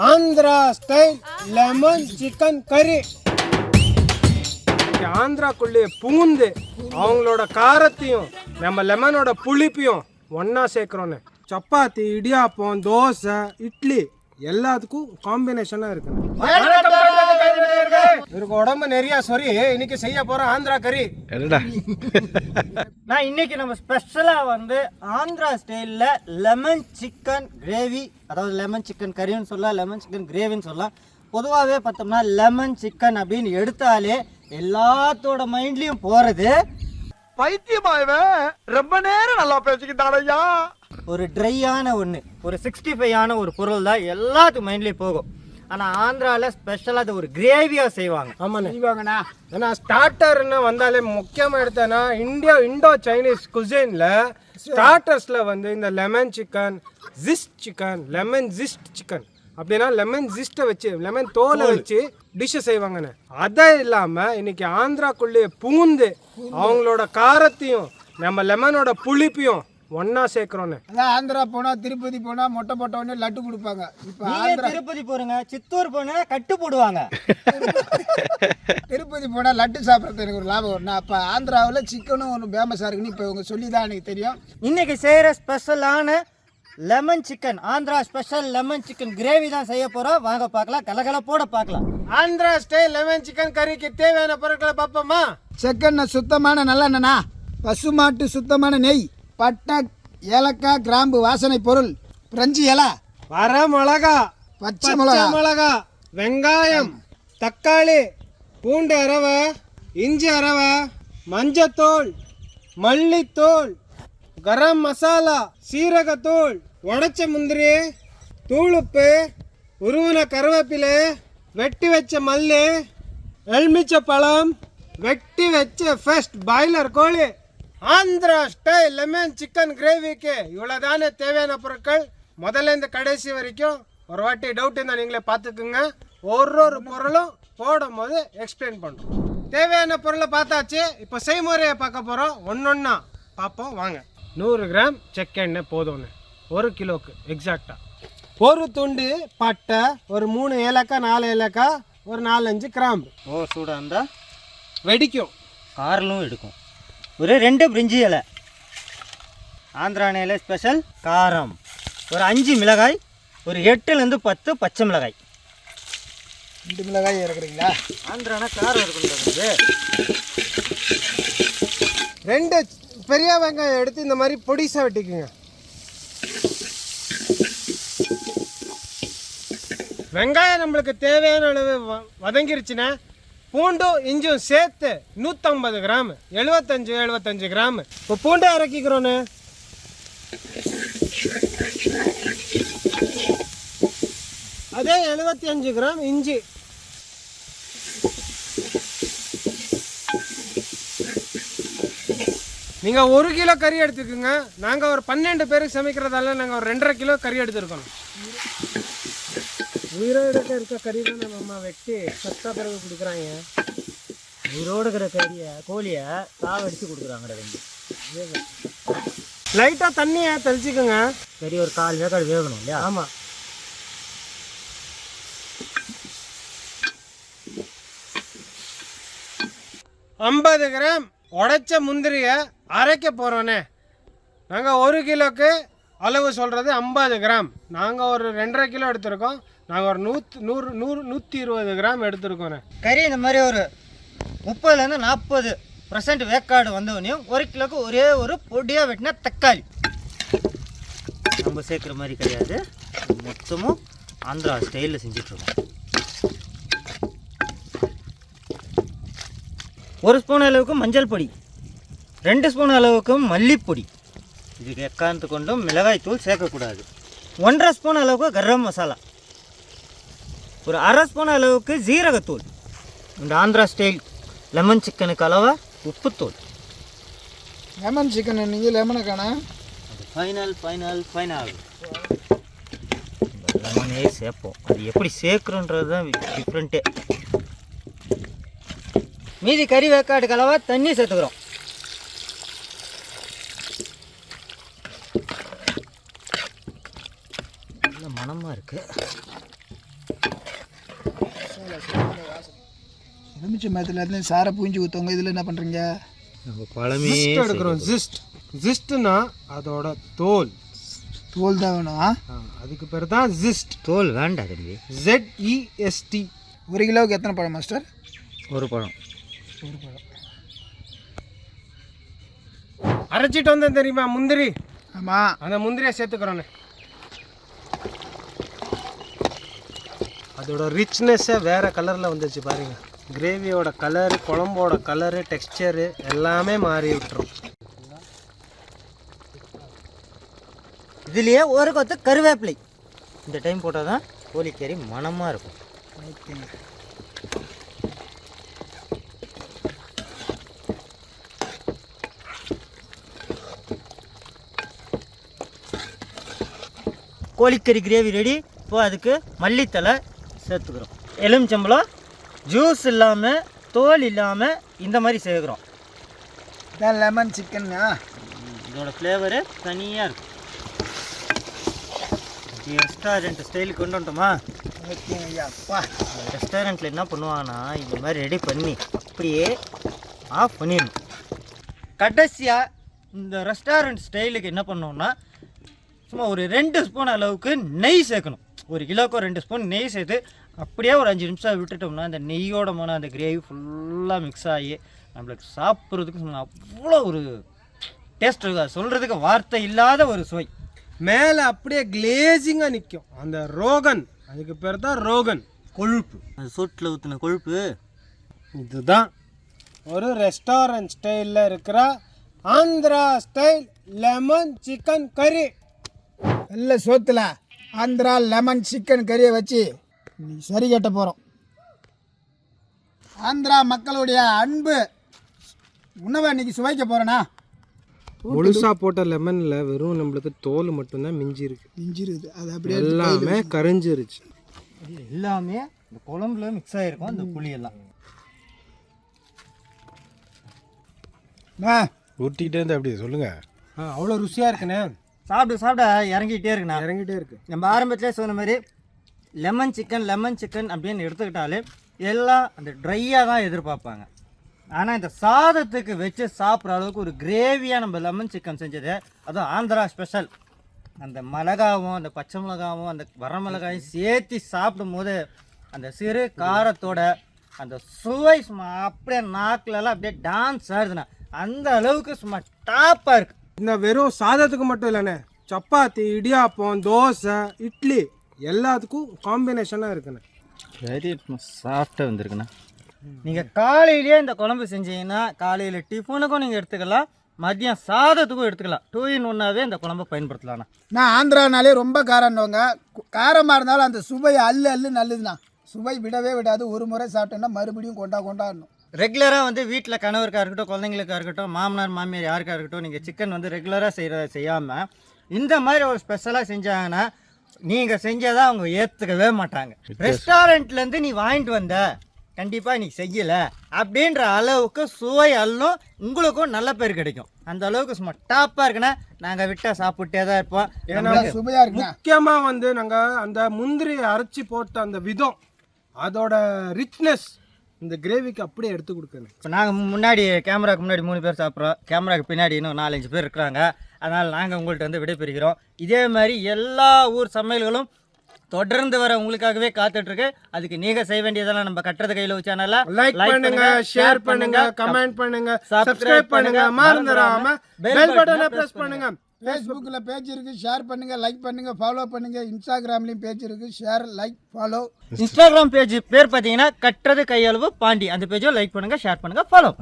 Andhra style lemon chicken கறி ஆந்திராக்குள்ளே பூந்து அவங்களோட காரத்தையும் நம்ம லெமனோட புளிப்பையும் ஒண்ணா சேர்க்குறோன்னு. சப்பாத்தி இடியாப்பம் தோசை இட்லி எல்லாத்துக்கும் காம்பினேஷனாக இருக்கு இவருக்கு உடம்பு நிறைய சொறி. இன்னைக்கு செய்ய போற ஆந்திரா கறி. நான் இன்னைக்கு நம்ம ஸ்பெஷலாக வந்து ஆந்திரா ஸ்டைலில் லெமன் சிக்கன் கிரேவி அதாவது லெமன் சிக்கன் கறின்னு சொல்லலாம் லெமன் சிக்கன் கிரேவின்னு சொல்லலாம். பொதுவாகவே பார்த்தோம்னா லெமன் சிக்கன் அப்படின்னு எடுத்தாலே எல்லாத்தோட மைண்ட்லேயும் போகிறது பைத்தியமாயவன் ரொம்ப நேரம் நல்லா பேசிக்கிட்டாடையா ஒரு ட்ரையான ஒன்று ஒரு சிக்ஸ்டி ஃபைவான ஒரு பொருள் தான் எல்லாத்து மைண்ட்லேயும் போகும். ஆனால் ஆந்திராவில் ஸ்பெஷலாக அது ஒரு கிரேவியாக செய்வாங்க. ஆமாண்ணே. ஏன்னா ஸ்டார்டர்னு வந்தாலே முக்கியமாக எடுத்தேன்னா இந்தியா இண்டோ சைனீஸ் குசின்ல ஸ்டார்டர்ஸ்ல வந்து இந்த lemon chicken zest chicken lemon zest chicken அப்படின்னா லெமன் ஜிஸ்ட்டை வச்சு லெமன் தோலை வச்சு டிஷ்ஷை செய்வாங்கண்ணே. அதை இல்லாமல் இன்னைக்கு ஆந்திராக்குள்ளேயே பூந்து அவங்களோட காரத்தையும் நம்ம லெமனோட புளிப்பையும் ஒண்ணா சேர்க்குறோன்னு. அதான் ஆந்திரா போனா திருப்பதி போனா மொட்டை போட்ட உடனே லட்டு கொடுப்பாங்க. இப்போ நீங்க திருப்பதி போறீங்க சித்தூர் போனா கட்டு போடுவாங்க. திருப்பதி போனா லட்டு சாப்பிட்றது எனக்கு ஒரு லாபம். வரும் அப்போ ஆந்திராவில் சிக்கனும் ஒன்று ஃபேமஸாக இருக்குன்னு இப்போ இவங்க சொல்லி தான் எனக்கு தெரியும். இன்னைக்கு செய்யற ஸ்பெஷலான lemon chicken Andhra special lemon chicken gravy தான் செய்ய போறோம். வாங்க பார்க்கலாம் கலகலப்போட பார்க்கலாம். ஆந்திரா ஸ்டைல் லெமன் சிக்கன் கறிக்கு தேவையான பொருட்களை பார்ப்போமா? செக்கெண்ணெய் சுத்தமான நல்லெண்ணெய்னா பசுமாட்டு சுத்தமான நெய். பட்டை ஏலக்காய் கிராம்பு வாசனை பொருள். பிரெஞ்சு இலை. வர மிளகா பச்சை மிளகா. மிளகா. வெங்காயம். தக்காளி. பூண்டு அரவை. இஞ்சி அரவை. மஞ்சத்தூள். மல்லித்தூள். கரம் மசாலா. சீரகத்தூள். உடைச்ச முந்திரி. தூளுப்பு. உருவின கருவேப்பிலை. வெட்டி வச்ச மல்லி. எலுமிச்ச பழம். வெட்டி வச்ச ஃபர்ஸ்ட் பாய்லர் கோழி. ஆந்திரா ஸ்டைல் லெமன் சிக்கன் கிரேவிக்கு இவ்வளோதானே தேவையான பொருட்கள்? முதல்ல இந்த கடைசி வரைக்கும் ஒரு வாட்டி டவுட் இருந்தால் நீங்களே பார்த்துக்குங்க. ஒரு ஒரு பொருளும் போடும் போது எக்ஸ்பிளைன் பண்ணுறோம் தேவையான பொருளை பார்த்தாச்சு இப்போ செய்முறையை பார்க்க போகிறோம் ஒன்றொன்னா பார்ப்போம் வாங்க. நூறு கிராம் செக்கெண்ணெய் போதும்னு. ஒரு கிலோக்கு எக்ஸாக்டாக ஒரு துண்டு பட்டை ஒரு மூணு ஏலக்காய் நாலு ஏலக்காய் ஒரு நாலஞ்சு கிராம்பு. ஓ சூடாக இருந்தால் வெடிக்கும். காரலும் எடுக்கும். ஒரு ரெண்டு பிரிஞ்சி இலை. ஆந்திரா இலை ஸ்பெஷல் காரம். ஒரு அஞ்சு மிளகாய் ஒரு எட்டுலேருந்து பத்து பச்சை மிளகாய். ரெண்டு மிளகாய் இறக்குறீங்களா? ஆந்திரானா காரம் இருக்குன்றது ரெண்டு பெரிய வெங்காயம் எடுத்து இந்த மாதிரி பொடிசா வெட்டிக்குங்க. வெங்காயம் நம்மளுக்கு தேவையான அளவு வதங்கிருச்சுன்னா பூண்டும் இஞ்சும் சேர்த்து நூற்றம்பது கிராம் எழுபத்தஞ்சு எழுபத்தஞ்சு கிராம். இப்போ பூண்டை இறக்கிக்கிறோன்னு. அதே எழுபத்தி அஞ்சு கிராம் இஞ்சி. நீங்கள் ஒரு கிலோ கறி எடுத்துக்கோங்க. நாங்கள் ஒரு பன்னெண்டு பேருக்கு சமைக்கிறதால நாங்கள் ஒரு ரெண்டரை கிலோ கறி எடுத்துருக்கோம். உயிரோட இருக்க கறி தான் நம்ம வெட்டி சத்தா பிறகு கொடுக்குறாங்க. உயிரோடு இருக்கிற கறியை கோழியை சாவடிச்சு கொடுக்குறாங்கடா ரெண்டு. லைட்டாக தண்ணியை தெளிச்சுக்கோங்க. கறி ஒரு கால் வேக்காடு வேகணும் இல்லையா? ஆமாம் ஐம்பது கிராம் உடைச்ச முந்திரியை அரைக்க போகிறோண்ணே நாங்கள் ஒரு கிலோக்கு அளவு சொல்கிறது ஐம்பது கிராம். நாங்கள் ஒரு ரெண்டரை கிலோ எடுத்திருக்கோம். நாங்கள் ஒரு நூற்று நூறு நூறு நூற்றி இருபது கிராம் எடுத்திருக்கோண்ணே கறி இந்த மாதிரி ஒரு முப்பதுலேருந்து நாற்பது பர்சன்ட் வேக்காடு வந்தவனையும் ஒரு கிலோக்கு ஒரே ஒரு பொடியாக வெட்டினா தக்காளி. நம்ம சேர்க்குற மாதிரி கிடையாது. மொத்தமும் ஆந்திரா ஸ்டைலில் செஞ்சிட்ருக்கோம். ஒரு ஸ்பூன் அளவுக்கு மஞ்சள் பொடி ரெண்டு ஸ்பூன் அளவுக்கு மல்லிப்பொடி. இதுக்கு எக்காந்து கொண்டும் மிளகாய் தூள் சேர்க்கக்கூடாது. ஒன்றரை ஸ்பூன் அளவுக்கு கரம் மசாலா. ஒரு அரை ஸ்பூன் அளவுக்கு ஜீரகத்தூள் இந்த ஆந்திரா ஸ்டைல் லெமன் சிக்கனுக்கு அளவா உப்புத்தூள். லெமன் சிக்கன் நீங்கள் லெமனை காணா? ஃபைனல் ஃபைனல் ஃபைனல் லெமனே சேர்ப்போம். அது எப்படி சேர்க்குறோன்றது தான் டிஃப்ரெண்ட்டே மீதி கறி வேக்காடு கலவா தண்ணி சேர்த்துக்கிறோம். நல்ல மணமாக இருக்குது எலுமிச்சை மரத்துல இருந்து சாரை பூஞ்சி ஊற்றவங்க இதில் என்ன பண்ணுறீங்க பழமே ஜிஸ்ட் எடுக்கிறோம். ஜிஸ்ட் ஜிஸ்ட்னா அதோட தோல். தோல் தான் வேணும் அதுக்கு பேர் தான் ஜிஸ்ட் தோல் வேண்டாம் தம்பி. ஜெட்இஎஸ்டி ஒரு கிலோவுக்கு எத்தனை பழம் மாஸ்டர்? ஒரு பழம். அரைச்சிட்டு வந்தேன் தெரியுமா முந்திரி? ஆமாம் அந்த முந்திரியை சேர்த்துக்கிறோண்ணே இதோட ரிச்னஸ்ஸே வேறு கலரில் வந்துச்சு பாருங்க. கிரேவியோட கலரு குழம்போட கலரு டெக்ஸ்சரு எல்லாமே மாறி விட்டுரும். இதுலேயே ஒரு கொத்து கருவேப்பிலை. இந்த டைம் போட்டால் தான் கோழிக்கறி மணமாக இருக்கும். கோழிக்கறி கிரேவி ரெடி இப்போ அதுக்கு மல்லித்தலை சேர்த்துக்கிறோம். எலுமிச்சம்பழம் ஜூஸ் இல்லாமல் தோல் இல்லாமல் இந்த மாதிரி சேர்க்குறோம். இதான் லெமன் சிக்கன்னா இதோட ஃப்ளேவரு தனியாக இருக்கும் ரெஸ்டாரண்ட் ஸ்டைலுக்கு கொண்டு வந்துட்டோமா? ஓகேங்க ஐயா அப்பா ரெஸ்டாரண்ட்டில் என்ன பண்ணுவாங்கன்னா இந்த மாதிரி ரெடி பண்ணி அப்படியே ஆஃப் பண்ணிடணும். கடைசியாக இந்த ரெஸ்டாரண்ட் ஸ்டைலுக்கு என்ன பண்ணோம்னா சும்மா ஒரு ரெண்டு ஸ்பூன் அளவுக்கு நெய் சேர்க்கணும். ஒரு கிலோக்கு ரெண்டு ஸ்பூன் நெய் சேர்த்து அப்படியே ஒரு அஞ்சு நிமிஷம் விட்டுட்டோம்னா அந்த நெய்யோட போன அந்த கிரேவி ஃபுல்லாக மிக்ஸ் ஆகி நம்மளுக்கு சாப்பிட்றதுக்கு அவ்வளோ ஒரு டேஸ்ட் இருக்கு. அது சொல்கிறதுக்கு வார்த்தை இல்லாத ஒரு சுவை. மேலே அப்படியே கிளேசிங்காக நிற்கும் அந்த ரோகன் அதுக்கு பேர் தான் ரோகன். கொழுப்பு. அந்த சூட்டில் ஊற்றின கொழுப்பு. இதுதான் ஒரு ரெஸ்டாரண்ட் ஸ்டைலில் இருக்கிற ஆந்திரா ஸ்டைல் லெமன் சிக்கன் கறி நல்ல சோத்துல ஆந்திரா லெமன் சிக்கன் கறியை வச்சு சரி கட்ட போகிறோம் ஆந்திரா மக்களுடைய அன்பு உணவை இன்னைக்கு சுவைக்க போகிறேண்ணா முழுசா போட்ட லெமனில் வெறும் நம்மளுக்கு தோல் மட்டும்தான் மிஞ்சி இருக்கு மிஞ்சிருது. அது அப்படியே எல்லாமே கரைஞ்சிருச்சு. எல்லாமே இந்த குழம்புல மிக்ஸ் ஆகிருக்கும் அந்த புளியெல்லாம். ஊட்டிக்கிட்டே இருந்தா அப்படி சொல்லுங்க. ஆ அவ்வளோ ருசியாக இருக்குண்ணே. சாப்பிட சாப்பிட இறங்கிட்டே இருக்குண்ணா. இறங்கிட்டே இருக்கு. நம்ம ஆரம்பத்திலே சொன்ன மாதிரி லெமன் சிக்கன் லெமன் சிக்கன் அப்படின்னு எடுத்துக்கிட்டாலே எல்லாம் அந்த ட்ரையாக தான் எதிர்பார்ப்பாங்க. ஆனால் இந்த சாதத்துக்கு வச்சு சாப்பிட்ற அளவுக்கு ஒரு கிரேவியாக நம்ம லெமன் சிக்கன் செஞ்சது அதுவும் ஆந்திரா ஸ்பெஷல் அந்த மிளகாவும் அந்த பச்சை மிளகாவும் அந்த வரமிளகாயும் சேர்த்து சாப்பிடும் போது அந்த சிறு காரத்தோட அந்த சுவை சும்மா அப்படியே நாக்குலலாம் அப்படியே டான்ஸ் ஆடுதுண்ணா. அந்த அளவுக்கு சும்மா டாப்பாக இருக்குது இந்த வெறும் சாதத்துக்கு மட்டும் இல்லைண்ணே. சப்பாத்தி இடியாப்பம் தோசை இட்லி எல்லாத்துக்கும் காம்பினேஷனாக இருக்குண்ணே. வெரி சாஃப்டாக வந்திருக்குண்ணா. நீங்கள் காலையிலேயே இந்த குழம்பு செஞ்சீங்கன்னா காலையில் டிஃபனுக்கும் நீங்கள் எடுத்துக்கலாம். மதியம் சாதத்துக்கும் எடுத்துக்கலாம். டூ இன் ஒன்னாவே இந்த குழம்பை பயன்படுத்தலாம்ண்ணா நான் ஆந்திரானாலே ரொம்ப காரம்னுவங்க. காரமாக இருந்தாலும் அந்த சுவை அல்லு அல்லு நல்லதுண்ணா. சுவை விடவே விடாது. ஒரு முறை சாப்பிட்டோன்னா மறுபடியும் கொண்டா கொண்டாடணும் ரெகுலராக வந்து வீட்டில் கணவருக்காக இருக்கட்டும் குழந்தைங்களுக்காக இருக்கட்டும் மாமனார் மாமியார் யாருக்காக இருக்கட்டும் நீங்கள் சிக்கன் வந்து ரெகுலராக செய்கிறத செய்யாமல் இந்த மாதிரி ஒரு ஸ்பெஷலாக செஞ்சாங்கன்னா நீங்கள் செஞ்சதை அவங்க ஏற்றுக்கவே மாட்டாங்க. ரெஸ்டாரண்ட்லேருந்து நீ வாங்கிட்டு வந்த கண்டிப்பாக நீ செய்யலை அப்படின்ற அளவுக்கு சுவை அல்லும் உங்களுக்கும் நல்ல பேர் கிடைக்கும். அந்த அளவுக்கு சும்மா டாப்பாக இருக்குன்னா நாங்கள் விட்டால் சாப்பிட்டே தான் இருப்போம். நல்லா சுவையாக இருக்குண்ணா முக்கியமாக வந்து நாங்கள் அந்த முந்திரியை அரைச்சி போட்ட அந்த விதம் அதோட ரிச்னஸ் இந்த கிரேவிக்கு அப்படியே எடுத்து கொடுக்கணும். இப்போ நாங்கள் முன்னாடி கேமராக்கு முன்னாடி மூணு பேர் சாப்பிட்றோம். கேமராக்கு பின்னாடி இன்னும் நாலஞ்சு பேர் இருக்கிறாங்க. அதனால் நாங்கள் உங்கள்கிட்ட வந்து விடைபெறுகிறோம். இதே மாதிரி எல்லா ஊர் சமையல்களும் தொடர்ந்து வர உங்களுக்காகவே காத்துட்ருக்கு. அதுக்கு நீங்கள் செய்ய வேண்டியதெல்லாம் நம்ம கட்டுறது கையில் சேனல்ல லைக் பண்ணுங்க ஷேர் பண்ணுங்க கமெண்ட் பண்ணுங்க சப்ஸ்கிரைப் பண்ணுங்க மறந்துடாம பெல் பட்டனை பிரஸ் பண்ணுங்க. ஃபேஸ்புக்கில் பேஜ் இருக்குது ஷேர் பண்ணுங்கள் லைக் பண்ணுங்கள் ஃபாலோ பண்ணுங்கள் இன்ஸ்டாகிராம்லேயும் பேஜ் இருக்குது share like follow Instagram page பேர் பார்த்தீங்கன்னா கட்டுறது கையளவு பாண்டி. அந்த பேஜை லைக் பண்ணுங்க ஷேர் பண்ணுங்க ஃபாலோ பண்ணுங்க.